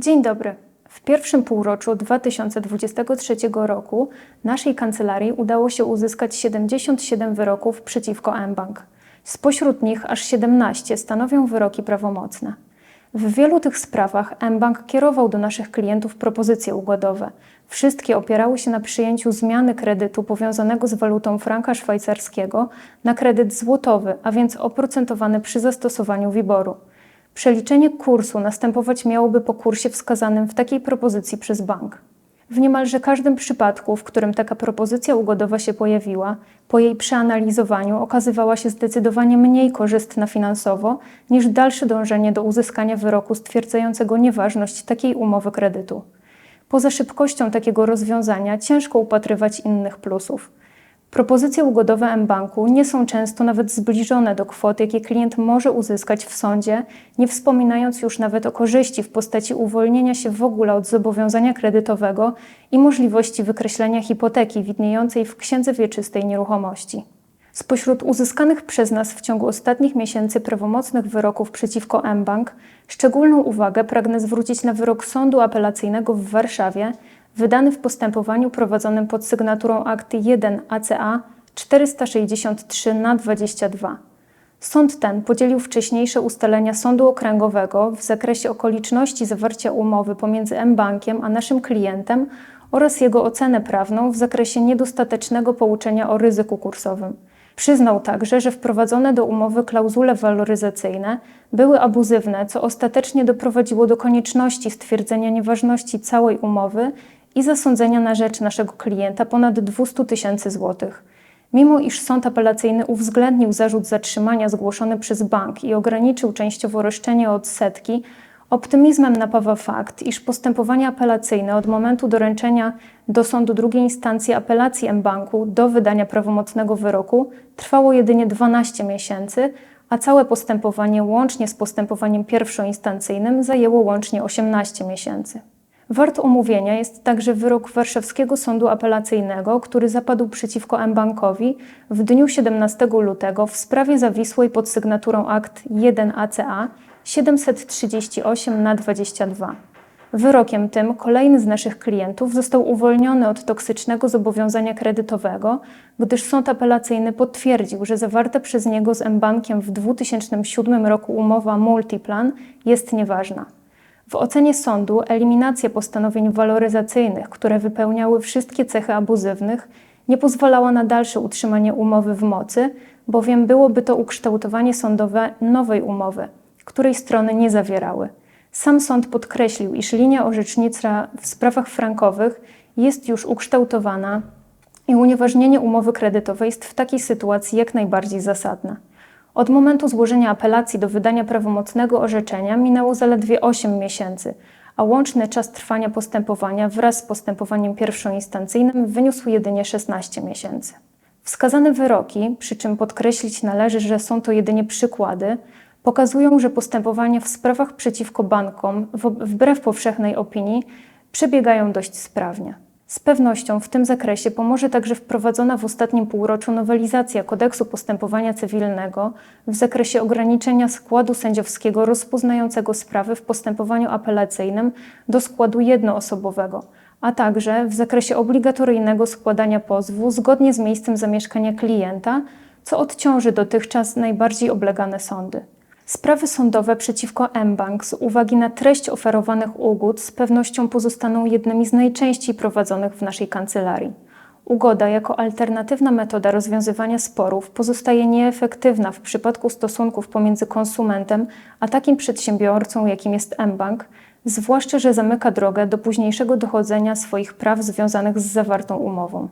Dzień dobry. W pierwszym półroczu 2023 roku naszej kancelarii udało się uzyskać 77 wyroków przeciwko mBank. Spośród nich aż 17 stanowią wyroki prawomocne. W wielu tych sprawach mBank kierował do naszych klientów propozycje ugodowe. Wszystkie opierały się na przyjęciu zmiany kredytu powiązanego z walutą franka szwajcarskiego na kredyt złotowy, a więc oprocentowany przy zastosowaniu WIBOR-u. Przeliczenie kursu następować miałoby po kursie wskazanym w takiej propozycji przez bank. W niemalże każdym przypadku, w którym taka propozycja ugodowa się pojawiła, po jej przeanalizowaniu okazywała się zdecydowanie mniej korzystna finansowo niż dalsze dążenie do uzyskania wyroku stwierdzającego nieważność takiej umowy kredytu. Poza szybkością takiego rozwiązania ciężko upatrywać innych plusów. Propozycje ugodowe mBanku nie są często nawet zbliżone do kwot, jakie klient może uzyskać w sądzie, nie wspominając już nawet o korzyści w postaci uwolnienia się w ogóle od zobowiązania kredytowego i możliwości wykreślenia hipoteki widniejącej w księdze wieczystej nieruchomości. Spośród uzyskanych przez nas w ciągu ostatnich miesięcy prawomocnych wyroków przeciwko mBank, szczególną uwagę pragnę zwrócić na wyrok Sądu Apelacyjnego w Warszawie, wydany w postępowaniu prowadzonym pod sygnaturą akt 1 ACA 463 na 22. Sąd ten podzielił wcześniejsze ustalenia Sądu Okręgowego w zakresie okoliczności zawarcia umowy pomiędzy mBankiem a naszym klientem oraz jego ocenę prawną w zakresie niedostatecznego pouczenia o ryzyku kursowym. Przyznał także, że wprowadzone do umowy klauzule waloryzacyjne były abuzywne, co ostatecznie doprowadziło do konieczności stwierdzenia nieważności całej umowy i zasądzenia na rzecz naszego klienta ponad 200 tysięcy złotych. Mimo iż sąd apelacyjny uwzględnił zarzut zatrzymania zgłoszony przez bank i ograniczył częściowo roszczenie od setki, optymizmem napawa fakt, iż postępowanie apelacyjne od momentu doręczenia do sądu drugiej instancji apelacji mBanku do wydania prawomocnego wyroku trwało jedynie 12 miesięcy, a całe postępowanie łącznie z postępowaniem pierwszoinstancyjnym zajęło łącznie 18 miesięcy. Wart omówienia jest także wyrok Warszawskiego Sądu Apelacyjnego, który zapadł przeciwko mBankowi w dniu 17 lutego w sprawie zawisłej pod sygnaturą akt 1 ACA 738 na 22. Wyrokiem tym kolejny z naszych klientów został uwolniony od toksycznego zobowiązania kredytowego, gdyż sąd apelacyjny potwierdził, że zawarta przez niego z mBankiem w 2007 roku umowa Multiplan jest nieważna. W ocenie sądu eliminacja postanowień waloryzacyjnych, które wypełniały wszystkie cechy abuzywnych, nie pozwalała na dalsze utrzymanie umowy w mocy, bowiem byłoby to ukształtowanie sądowe nowej umowy, której strony nie zawierały. Sam sąd podkreślił, iż linia orzecznicza w sprawach frankowych jest już ukształtowana i unieważnienie umowy kredytowej jest w takiej sytuacji jak najbardziej zasadne. Od momentu złożenia apelacji do wydania prawomocnego orzeczenia minęło zaledwie 8 miesięcy, a łączny czas trwania postępowania wraz z postępowaniem pierwszoinstancyjnym wyniósł jedynie 16 miesięcy. Wskazane wyroki, przy czym podkreślić należy, że są to jedynie przykłady, pokazują, że postępowania w sprawach przeciwko bankom, wbrew powszechnej opinii, przebiegają dość sprawnie. Z pewnością w tym zakresie pomoże także wprowadzona w ostatnim półroczu nowelizacja kodeksu postępowania cywilnego w zakresie ograniczenia składu sędziowskiego rozpoznającego sprawy w postępowaniu apelacyjnym do składu jednoosobowego, a także w zakresie obligatoryjnego składania pozwu zgodnie z miejscem zamieszkania klienta, co odciąży dotychczas najbardziej oblegane sądy. Sprawy sądowe przeciwko mBank z uwagi na treść oferowanych ugód z pewnością pozostaną jednymi z najczęściej prowadzonych w naszej kancelarii. Ugoda jako alternatywna metoda rozwiązywania sporów pozostaje nieefektywna w przypadku stosunków pomiędzy konsumentem a takim przedsiębiorcą, jakim jest mBank, zwłaszcza, że zamyka drogę do późniejszego dochodzenia swoich praw związanych z zawartą umową.